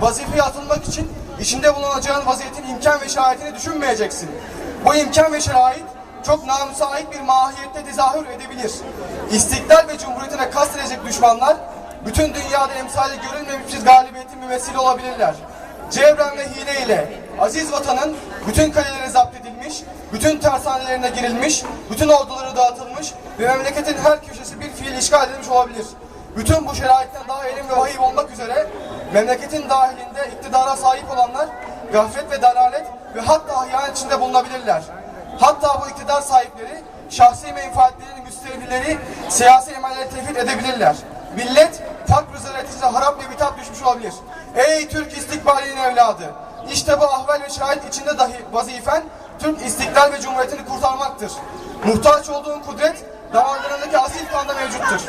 vazifeye atılmak için içinde bulunacağın vaziyetin imkan ve şahitini düşünmeyeceksin. Bu imkan ve şerait çok namüsait bir mahiyette tezahür edebilir. İstiklal ve cumhuriyetine kastedecek düşmanlar bütün dünyada emsali görülmemiş bir galibiyetin mümessili olabilirler. Cevren ve hile ile aziz vatanın bütün kaleleri zapt edilmiş, bütün tersanelerine girilmiş, bütün orduları dağıtılmış ve memleketin her köşesi bir fiil işgal edilmiş olabilir. Bütün bu şeraitten daha elim ve vahim olmak üzere memleketin dahilinde iktidara sahip olanlar gaflet ve dalalet ve hatta hıyanet içinde bulunabilirler. Hatta bu iktidar sahipleri şahsi menfaatlerinin müstehdileri siyasi emelleri tevhid edebilirler. Millet fakr zararetiyle harap ve bitap düşmüş olabilir. Ey Türk istikbalinin evladı! İşte bu ahval ve şahit içinde dahi vazifen Türk istiklal ve cumhuriyetini kurtarmaktır. Muhtaç olduğun kudret damarlarındaki asil kanda mevcuttur.